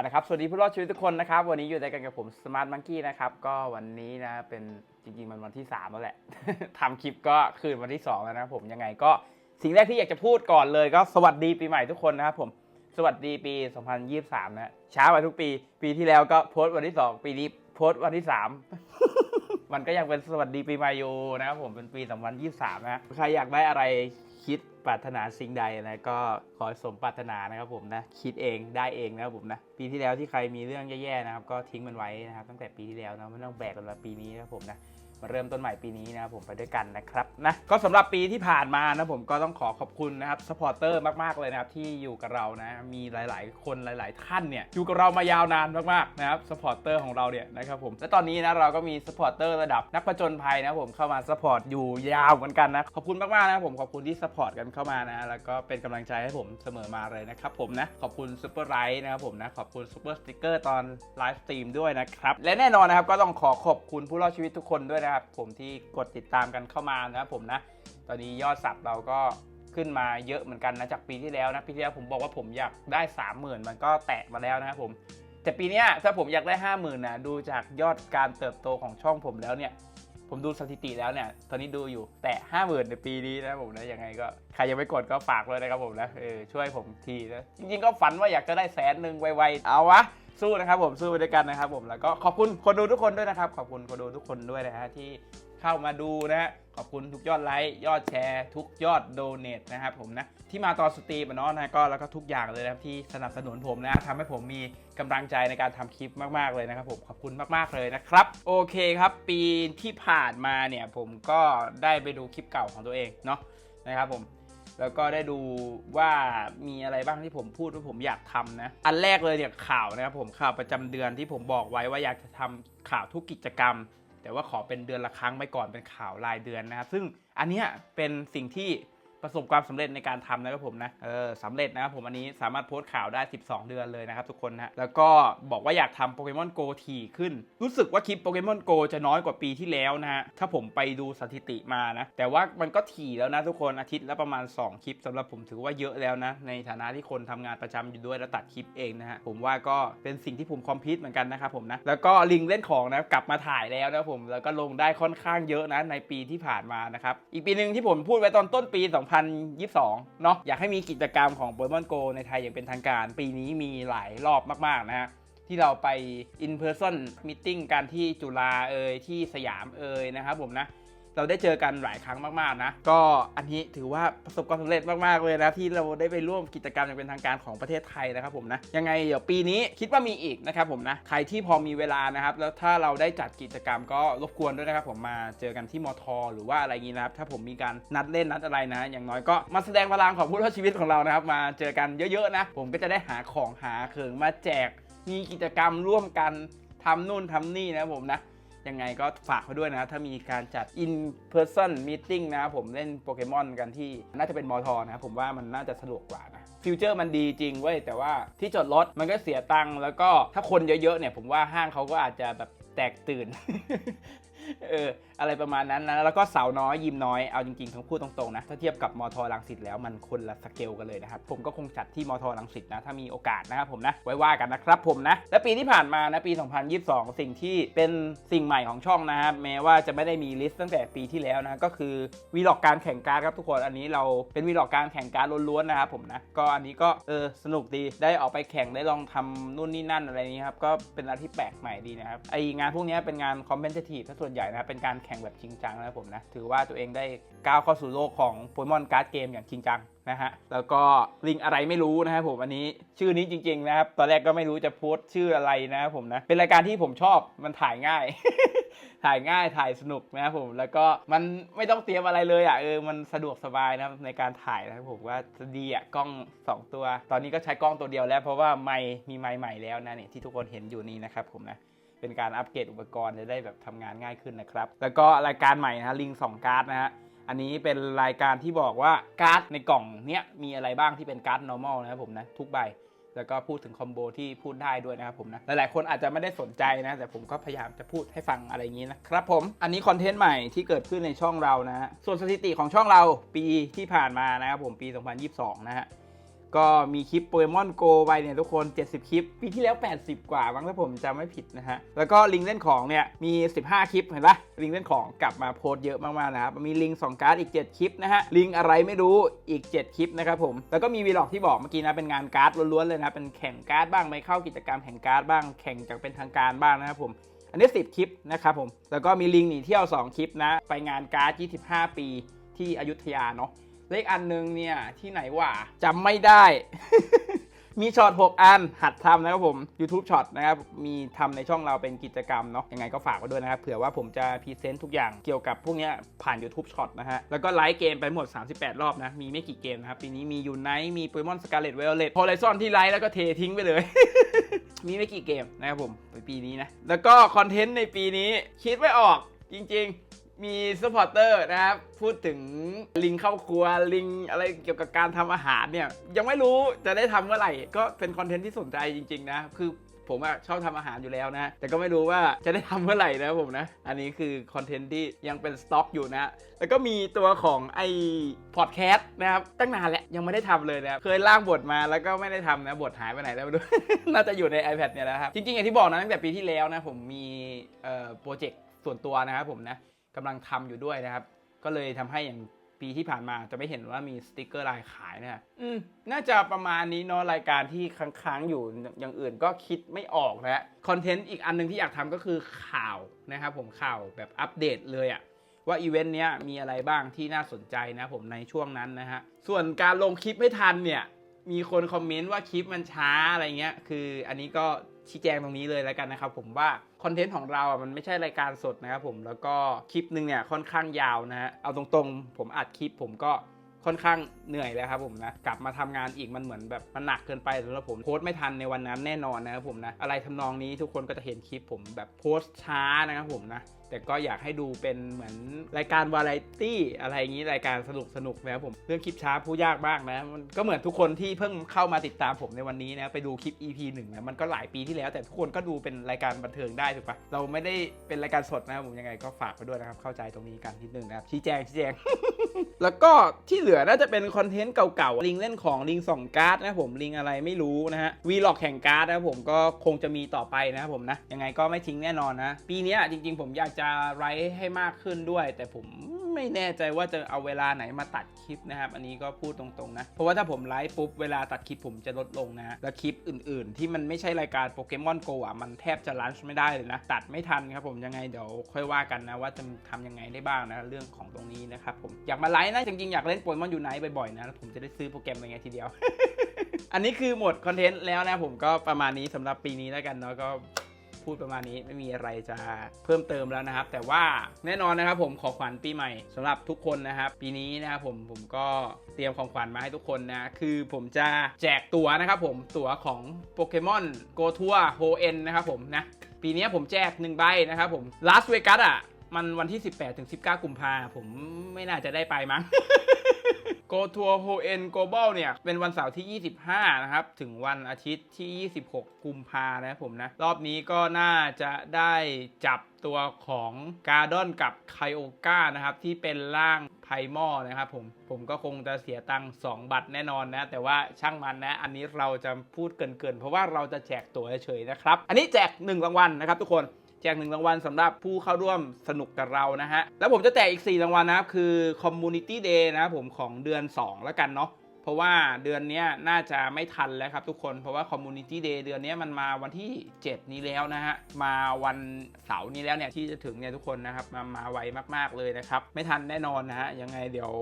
เอาละครับ สวัสดีผู้รอดชีวิตทุกคนนะครับ วันนี้อยู่ในกันกับผมสมาร์ทมังกี้นะครับ ก็วันนี้นะ เป็นจริงๆ มันวันที่3แล้วแหละ ทำคลิปก็คืนวันที่ 2 แล้วนะผม ยังไงก็สิ่งแรกที่อยากจะพูดก่อนเลยก็สวัสดีปีใหม่ทุกคนนะครับผม สวัสดีปี 2023 นะ ช้ากว่าทุกปี ปีที่แล้วก็โพสต์วันที่ 2 ปีนี้โพสต์วันที่ 3 มันก็ยังเป็นสวัสดีปีใหม่อยู่นะครับผมเป็นปี 2023 นะใครอยากได้อะไรคิดปรารถนาสิ่งใดนะก็ขอสมปรารถนานะครับผมนะคิดเองได้เองนะครับผมนะปีที่แล้วที่ใครมีเรื่องแย่ๆนะครับก็ทิ้งมันไว้นะครับตั้งแต่ปีที่แล้วนะไม่ต้องแบกกันมาปีนี้นะครับผมนะ มาเริ่มต้นใหม่ปีนี้นะครับผมไปด้วยกันนะครับนะก็สำหรับปีที่ผ่านมานะผมก็ต้องขอขอบคุณนะครับสปอร์เตอร์มากๆเลยนะครับที่อยู่กับเรานะมีหลาย ๆ คนหลาย ๆ ท่านเนี่ยอยู่กับเรามายาวนานมากๆนะครับสปอร์เตอร์ของเราเนี่ยนะครับผมและตอนนี้นะเราก็มีสปอร์เตอร์ระดับนักผจญภัยนะผมเข้ามาสปอร์ตอยู่ยาวเหมือนกันนะขอบคุณมากๆนะครับผมขอบคุณที่สปอร์ตกันเข้ามานะแล้วก็เป็นกำลังใจให้ผมเสมอมาเลยนะครับผมนะขอบคุณซูเปอร์ไรท์นะครับผมนะขอบคุณซูเปอร์สติกเกอร์ตอนไลฟ์สตรีมด้วยนะครับและแน่นอนนะครับก็ต้องขอขอบคุณผู้รอดชีวิตทุกคนด้วยนะครับผมที่กดติดตามกันเข้ามานะครับผมนะ ตอนนี้ยอดสับเราก็ขึ้นมาเยอะเหมือนกันนะจากปีที่แล้วนะปีที่แล้วผมบอกว่าผมอยากได้ 30,000 มันก็แตะมาแล้วนะครับผมแต่ปีนี้ถ้าผมอยากได้ 50,000นะดูจากยอดการเติบโตของช่องผมแล้วเนี่ยผมดูสถิติแล้วเนี่ย ตอนนี้ดูอยู่แต่50,000ในปีนี้นะผมนะยังไงก็ใครยังไม่กดก็ฝากเลยนะครับผมนะเออช่วยผมทีนะ จริงๆก็ฝันว่าอยากจะได้แสนหนึ่งไวๆ เอาวะ สู้นะครับผมสู้ไปด้วยกันนะครับผมแล้วก็ขอบคุณคนดูทุกคนด้วยนะครับ ขอบคุณคนดูทุกคนด้วยนะฮะที่เข้ามาดูนะฮะขอบคุณทุกยอดไลค์ยอดแชร์ ทุกยอดโดเนทนะครับผมนะที่มาตอนสตรีมเนาะนะก็แล้วก็ทุกอย่างเลยนะครับที่สนับสนุนผมนะทำให้ผมมีกำลังใจในการทำคลิปมากๆเลยนะครับผมขอบคุณมากๆเลยนะครับ โอเคครับปีที่ผ่านมาเนี่ยผมก็ได้ไปดูคลิปเก่าของตัวเองเนาะนะครับผม แล้วก็ได้ดูว่ามีอะไรบ้างที่ผมพูดว่าผมอยากทำนะ อันแรกเลยเนี่ยข่าวนะครับผมข่าวประจำเดือนที่ผมบอกไว้ว่าอยากจะทำข่าวทุกกิจกรรม แต่ว่าขอเป็นเดือนละครั้งไปก่อนเป็นข่าวรายเดือนนะครับซึ่งอันเนี้ยเป็นสิ่งที่ ประสบความสำเร็จในการทำนะครับผมนะเออสำเร็จนะครับผมอันนี้สามารถโพสต์ข่าวได้ 12 เดือนเลยนะครับทุกคนนะแล้วก็บอกว่าอยากทำโปเกมอนโกถี่ขึ้น รู้สึกว่าคลิปโปเกมอนโกจะน้อยกว่าปีที่แล้วนะฮะถ้าผมไปดูสถิติมานะ แต่ว่ามันก็ถี่แล้วนะทุกคนอาทิตย์ละประมาณ 2 คลิปสำหรับผมถือว่าเยอะแล้วนะ ในฐานะที่คนทำงานประจำอยู่ด้วยแล้วตัดคลิปเองนะฮะผมว่าก็เป็นสิ่งที่ผมคอมพิวต์เหมือนกันนะครับผมนะแล้วก็ลิงเล่นของนะกลับมาถ่ายแล้วนะผมแล้วก็ลงได้ค่อนข้างเยอะนะในปีที่ผ่านมานะครับอีกปีหนึ่งที่ผมพูดไว้ตอนต้นปี2022 เนาะอยากให้มีกิจกรรมของโปเกมอนโกในไทยอย่างเป็นทางการ ปีนี้มีหลายรอบมากๆนะฮะที่เราไป in person meeting กันที่จุฬาเอยที่สยามเอยนะครับผมนะ เราได้เจอกันหลายครั้งมากๆนะ ก็อันนี้ถือว่าประสบความสำเร็จมากๆเลยนะ ที่เราได้ไปร่วมกิจกรรมอย่างเป็นทางการของประเทศไทยนะครับผมนะยังไงเดี๋ยวปีนี้คิดว่ามีอีกนะครับผมนะใครที่พอมีเวลานะครับ แล้วถ้าเราได้จัดกิจกรรมก็รบกวนด้วยนะครับผมมาเจอกันที่มท หรือว่าอะไรงนี้นะครับถ้าผมมีการนัดเล่นนัดอะไรนะ อย่างน้อยก็มาแสดงพลังของผู้รอดชีวิตของเรานะครับ มาเจอกันเยอะๆนะผมก็จะได้หาของหาเขิงมาแจกมีกิจกรรมร่วมกันทำนู่นทำนี่นะครับผมนะ ยังไงก็ฝากไว้ด้วยนะถ้ามีการจัด in person meeting นะครับผมเล่นโปเกมอนกันที่น่าจะเป็นมอทอนะครับผมว่ามันน่าจะสะดวกกว่านะฟิวเจอร์มันดีจริงเว้ยแต่ว่าที่จอดรถมันก็เสียตังค์แล้วก็ถ้าคนเยอะๆเนี่ยผมว่าห้างเขาก็อาจจะแบบแตกตื่น เอออะไรประมาณนั้นนะแล้วก็เสาน้อยยิมน้อยเอาจริงๆทั้งพูดตรงๆนะถ้าเทียบกับมอทอลังสิตแล้วมันคนละสเกลกันเลยนะครับผมก็คงจัดที่มอทอลังสิตนะถ้ามีโอกาสนะครับผมนะไว้ว่ากันนะครับผมนะและปีที่ผ่านมานะปี 2022 สิ่งที่เป็นสิ่งใหม่ของช่องนะครับแม้ว่าจะไม่ได้มีลิสต์ตั้งแต่ปีที่แล้วนะก็คือวีล็อกการแข่งการครับทุกคนอันนี้เราเป็นวีล็อกการแข่งการล้วนๆนะครับผมนะก็อันนี้ก็เออสนุกดีได้ออกไปแข่งได้ลองทำนู่นนี่นั่นอะไรนี้ครับก็เป็นอะไรที่แปลกใหม่ดีนะครับไองานพวกนี้เป็นงานคอมเพนเ t ทีฟถ้าส่วนใหญ่นะครับเป็นการแข่งแบบจริงจังนะครับผมนะ ถือว่าตัวเองได้ก้าวเข้าสู่โลกของโปเกมอนการ์ดเกมอย่างจริงจังนะฮะ แล้วก็ลิงอะไรไม่รู้นะครับผมอันนี้ชื่อนี้จริง ๆ นะครับ ตอนแรกก็ไม่รู้จะโพสต์ชื่ออะไรนะครับผมนะ เป็นรายการที่ผมชอบมันถ่ายง่าย ถ่ายง่ายถ่ายสนุกนะครับผม แล้วก็มันไม่ต้องเตรียมอะไรเลยอะเออมันสะดวกสบายนะครับในการถ่ายนะครับผมว่าดีอะกล้อง 2 ตัว ตอนนี้ก็ใช้กล้องตัวเดียวแล้ว เพราะว่าไมค์มีไมค์ใหม่แล้วนะเนี่ยที่ทุกคนเห็นอยู่นี้นะครับผมนะ เป็นการอัปเกรดอุปกรณ์จะได้แบบทำงานง่ายขึ้นนะครับ แล้วก็รายการใหม่นะฮะลิงสองการ์ดนะฮะอันนี้เป็นรายการที่บอกว่าการ์ดในกล่องเนี้ยมีอะไรบ้างที่เป็นการ์ด normal นะครับผมนะทุกใบแล้วก็พูดถึงคอมโบที่พูดได้ด้วยนะครับผมนะ หลายๆ คนอาจจะไม่ได้สนใจนะ แต่ผมก็พยายามจะพูดให้ฟังอะไรอย่างนี้นะครับผม อันนี้คอนเทนต์ใหม่ที่เกิดขึ้นในช่องเรานะฮะ ส่วนสถิติของช่องเราปีที่ผ่านมานะครับผมปี 2022 นะฮะ ก็มีคลิปโปเกมอนโกไปเนี่ยทุกคน 70 คลิป ปีที่แล้ว 80 กว่าบ้างถ้าผมจำไม่ผิดนะฮะ แล้วก็ลิงเล่นของเนี่ย มี 15 คลิป เห็นปะลิงเล่นของกลับมาโพสเยอะมากๆนะครับ มีลิง2การ์ดอีก 7 คลิปนะฮะ ลิงอะไรไม่รู้อีก 7 คลิปนะครับผม แล้วก็มีวีล็อกที่บอกเมื่อกี้นะเป็นงานการ์ดล้วนๆเลยนะ เป็นแข่งการ์ดบ้างไปเข้ากิจกรรมแข่งการ์ดบ้าง แข่งจากเป็นทางการบ้างนะครับผมอันนี้ 10 คลิปนะครับผม แล้วก็มีลิงหนีเที่ยว 2 คลิปนะ ไปงานการ์ด25 ปีที่อยุธยาเนาะ เลขอันหนึงเนี่ยที่ไหนวะจำไม่ได้ มีช็อต 6 อัน หัดทำนะครับผม YouTube ช็อตนะครับ มีทำในช่องเราเป็นกิจกรรมเนาะยังไงก็ฝากไว้ด้วยนะครับ เผื่อว่าผมจะพรีเซนต์ทุกอย่างเกี่ยวกับพวกนี้ผ่าน YouTube ช็อตนะฮะ แล้วก็ไลฟ์เกมไปหมด 38 รอบนะ มีไม่กี่เกมนะครับ ปีนี้มียูไนท์มีโปเกมอนสกาเลตเวลเลตโฮไลซอนที่ไลฟ์แล้วก็เททิ้งไปเลย มีไม่กี่เกมนะครับผมในปีนี้นะแล้วก็คอนเทนต์ในปีนี้คิดไม่ออกจริง ๆ มีสปอร์เตอร์นะครับ พูดถึงลิงเข้าครัวลิงอะไรเกี่ยวกับการทำอาหารเนี่ย ยังไม่รู้จะได้ทำเมื่อไหร่ ก็เป็นคอนเทนต์ที่สนใจจริง ๆ นะ คือผมอะชอบทำอาหารอยู่แล้วนะ แต่ก็ไม่รู้ว่าจะได้ทำเมื่อไหร่นะผมนะ อันนี้คือคอนเทนต์ที่ยังเป็นสต็อกอยู่นะ แล้วก็มีตัวของไอพอดแคสต์นะครับ ตั้งนานแล้วยังไม่ได้ทำเลยนะเคยล่างบทมาแล้วก็ไม่ได้ทำนะบทหายไปไหนแล้วไม่รู้ น่าจะอยู่ใน iPad เนี่ยนะครับ จริงๆอย่างที่บอกนะตั้งแต่ปีที่แล้วนะผมมีโปรเจกต์ส่วนตัวนะครับผมนะ กำลังทำอยู่ด้วยนะครับ ก็เลยทำให้อย่างปีที่ผ่านมาจะไม่เห็นว่ามีสติกเกอร์ลายขายนะอืมน่าจะประมาณนี้เนาะรายการที่ค้างๆอยู่อย่างอื่นก็คิดไม่ออกนะคอนเทนต์อีกอันหนึงที่อยากทำก็คือข่าวนะครับผมข่าวแบบอัปเดตเลยอะว่าอีเวนต์เนี้ยมีอะไรบ้างที่น่าสนใจนะผมในช่วงนั้นนะฮะส่วนการลงคลิปไม่ทันเนี่ยมีคนคอมเมนต์ว่าคลิปมันช้าอะไรเงี้ยคืออันนี้ก็ ชี้แจงตรงนี้เลยแล้วกันนะครับผมว่าคอนเทนต์ของเราอะมันไม่ใช่รายการสดนะครับผมแล้วก็คลิปหนึ่งเนี่ยค่อนข้างยาวนะฮะเอาตรงๆ ผมอัดคลิปผมก็ค่อนข้างเหนื่อยแล้วครับผมนะกลับมาทำงานอีกมันเหมือนแบบมันหนักเกินไปสำหรับผมโพสต์ไม่ทันในวันนั้นแน่นอนนะครับผมนะอะไรทำนองนี้ทุกคนก็จะเห็นคลิปผมแบบโพสต์ช้านะครับผมนะ แต่ก็อยากให้ดูเป็นเหมือนรายการวาไรตี้อะไรอย่างนี้รายการสนุกสนุกนะครับผมเรื่องคลิปช้าผู้ยากมากนะมันก็เหมือนทุกคนที่เพิ่งเข้ามาติดตามผมในวันนี้นะไปดูคลิป EP หนึ่งนะมันก็หลายปีที่แล้ว แต่ทุกคนก็ดูเป็นรายการบันเทิงได้ถูกปะเราไม่ได้เป็นรายการสดนะครับผมยังไงก็ฝากไปด้วยนะครับเข้าใจตรงนี้กันนิดนึงนะครับชี้แจงชี้แจง แล้วก็ที่เหลือน่าจะเป็นคอนเทนต์เก่าๆลิงเล่นของลิงส่องการ์ดนะผมลิงอะไรไม่รู้นะฮะวีล็อกแข่งการ์ดนะผมก็คงจะมีต่อไปนะครับผมนะยังไงก็ไม่ทิ้งแน่นอนนะปีนี้จริง ๆ ผมอยากจะจะไลฟ์ให้มากขึ้นด้วย แต่ผมไม่แน่ใจว่าจะเอาเวลาไหนมาตัดคลิปนะครับ อันนี้ก็พูดตรงๆนะ เพราะว่าถ้าผมไลฟ์ปุ๊บเวลาตัดคลิปผมจะลดลงนะแล้วคลิปอื่นๆ ที่มันไม่ใช่รายการโปเกมอนโกอะมันแทบจะลันช์ไม่ได้เลยนะ ตัดไม่ทันครับผมยังไงเดี๋ยวค่อยว่ากันนะว่าจะทำยังไงได้บ้างนะเรื่องของตรงนี้นะครับผมอยากมาไลฟ์นะจริงๆอยากเล่นโปเกมอนอยู่ไหนบ่อยๆนะแล้วผมจะได้ซื้อโปรแกรมไปไงทีเดียว อันนี้คือหมดคอนเทนต์แล้วนะผมก็ประมาณนี้สำหรับปีนี้แล้วกันเนาะก็ พูดประมาณนี้ไม่มีอะไรจะเพิ่มเติมแล้วนะครับ แต่ว่าแน่นอนนะครับผมขอขวัญปีใหม่สำหรับทุกคนนะครับปีนี้นะครับผมผมก็เตรียมของขวัญมาให้ทุกคนนะคือผมจะแจกตั๋วนะครับผมตั๋วของโปเกมอนโกทัวร์โฮเอ็นนะครับผมนะปีนี้ผมแจกหนึ่งใบนะครับผมลาสเวกัสอะมันวันที่ 18ถึง19 กุมภาผมไม่น่าจะได้ไปมั้ง โกทัวร์โฮเอ็นโกลบอลเนี่ย เป็นวันเสาร์ที่ 25 นะครับ ถึงวันอาทิตย์ที่ 26 กุมภานะผมนะ รอบนี้ก็น่าจะได้จับตัวของกาดอนกับไคโอกานะครับ ที่เป็นร่างไพมอนะครับผม ผมก็คงจะเสียตังค์2บัตรแน่นอนนะ แต่ว่าช่างมันนะ อันนี้เราจะพูดเกินๆ เพราะว่าเราจะแจกตัวเฉยๆนะครับ อันนี้แจก 1 รางวัลนะครับทุกคน แจกหนึ่งรางวัลสำหรับผู้เข้าร่วมสนุกกับเรานะฮะ แล้วผมจะแจกอีก 4 รางวัลนะครับ คือ Community Day นะครับผมของเดือน 2 แล้วกันเนาะเพราะว่าเดือนนี้น่าจะไม่ทันแล้วครับทุกคนเพราะว่า Community Day เดือนนี้มันมาวันที่ 7 นี้แล้วนะฮะ มาวันเสาร์นี้แล้วเนี่ยที่จะถึงเนี่ยทุกคนนะครับ มามาไวมากๆเลยนะครับ ไม่ทันแน่นอนนะฮะ ยังไงเดี๋ยว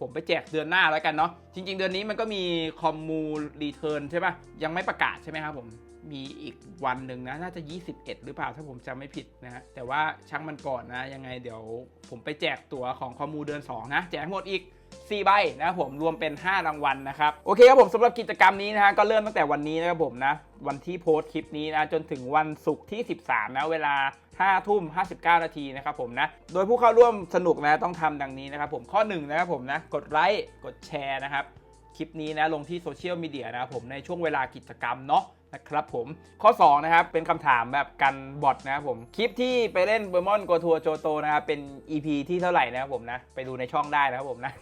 ผมไปแจกเดือนหน้าแล้วกันเนาะจริง ๆ เดือนนี้มันก็มี Commu Return ใช่ปะยังไม่ประกาศใช่ไหมครับผม มีอีกวันหนึ่งนะ น่าจะ 21 หรือเปล่าถ้าผมจำไม่ผิดนะฮะแต่ว่าช่างมันก่อนนะ ยังไงเดี๋ยวผมไปแจกตั๋วของคอมูเดือน 2 นะ แจกหมดอีก 4 ใบนะผมรวมเป็น 5 รางวัลนะครับ โอเคครับผมสำหรับกิจกรรมนี้นะฮะก็เริ่มตั้งแต่วันนี้นะครับผมนะ วันที่โพสต์คลิปนี้นะจนถึงวันศุกร์ที่ 13 นะเวลา5ทุ่ม 59 นาทีนะครับผมนะ โดยผู้เข้าร่วมสนุกนะต้องทำดังนี้นะครับผมข้อ1นะครับผมนะกดไลค์กดแชร์นะครับ คลิปนี้นะลงที่โซเชียลมีเดียนะผมในช่วงเวลากิจกรรมเนาะนะครับผมข้อ 2 นะครับ เป็นคำถามแบบกันบอทนะครับผม คลิปที่ไปเล่นเบอร์มอนโกทัวโจโตนะครับ เป็น EP ที่เท่าไหร่นะครับผมนะ ไปดูในช่องได้นะครับผมนะ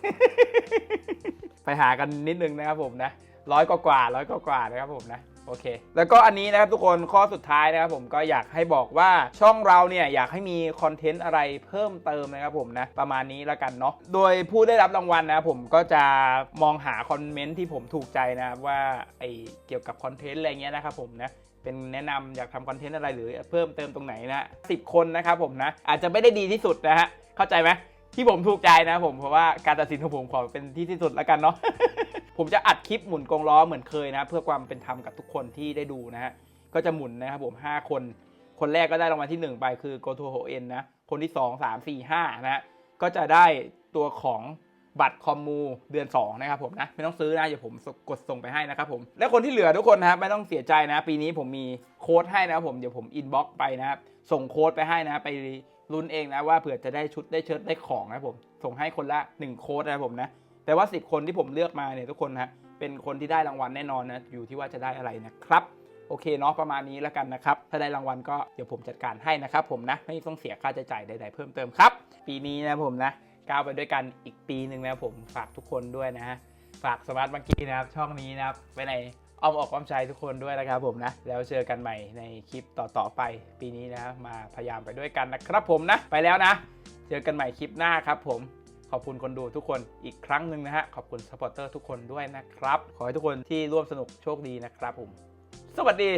ไปหากันนิดนึงนะครับผมนะร้อยกว่าร้อยกว่านะครับผมนะ โอเค แล้วก็อันนี้นะครับทุกคนข้อสุดท้ายนะครับผมก็อยากให้บอกว่าช่องเราเนี่ยอยากให้มีคอนเทนต์อะไรเพิ่มเติมนะครับผมนะประมาณนี้ล้วกันเนาะโดยผู้ได้รับรางวัลนะครับผมก็จะมองหาคอมเมนต์ที่ผมถูกใจนะครับว่าไอเกี่ยวกับคอนเทนต์อะไรเงี้ยนะครับผมนะเป็นแนะนำอยากทำคอนเทนต์อะไรหรือเพิ่มเติมตรงไหนนะสิบคนนะครับผมนะอาจจะไม่ได้ดีที่สุดนะฮะเข้าใจไหมที่ผมถูกใจนะผมเพราะว่าการตัดสินของผมขอเป็นที่ที่สุดแล้วกันเนาะ ผมจะอัดคลิปหมุนกงล้อเหมือนเคยนะ เพื่อความเป็นธรรมกับทุกคนที่ได้ดูนะฮะก็จะหมุนนะครับผม 5 คน คนแรกก็ได้รางวัลที่ 1 ไปคือ Go to h o n นนะคนที่ 2 3 4 5นะฮะก็จะได้ตัวของบัตรคอมมูเดือน 2 นะครับผมนะ ไม่ต้องซื้อนะเดี๋ยวผมกดส่งไปให้นะครับผม และคนที่เหลือทุกคนนะครับไม่ต้องเสียใจนะ ปีนี้ผมมีโค้ดให้นะครับผมเดี๋ยวผมอินบ็อกไปนะครับส่งโค้ดไปให้นะไปลุ้นเองนะว่าเผื่อจะได้ชุดได้เชิ้ตได้ของนะผมส่งให้คนละ 1 โค้ดนะครับผมนะ แต่ว่า 10 คนที่ผมเลือกมาเนี่ยทุกคนนะเป็นคนที่ได้รางวัลแน่นอนนะอยู่ที่ว่าจะได้อะไรนะครับโอเคเนาะประมาณนี้แล้วกันนะครับ ถ้าได้รางวัลก็เดี๋ยวผมจัดการให้นะครับผมนะไม่ต้องเสียค่าใช้จ่ายใดๆเพิ่มเติมครับ ปีนี้นะผมนะก้าวไปด้วยกันอีกปีหนึ่งนะผมฝากทุกคนด้วยนะฮะฝากสมาร์ทบังกี้นะครับช่องนี้นะครับไว้ในอ้อมอกอ้อมใจทุกคนด้วยนะครับผมนะแล้วเจอกันใหม่ในคลิปต่อๆไป ปีนี้นะมาพยายามไปด้วยกันนะครับผมนะ ไปแล้วนะ เจอกันใหม่คลิปหน้าครับผม ขอบคุณคนดูทุกคนอีกครั้งหนึ่งนะฮะ ขอบคุณสปอร์เตอร์ทุกคนด้วยนะครับ ขอให้ทุกคนที่ร่วมสนุกโชคดีนะครับผม สวัสดี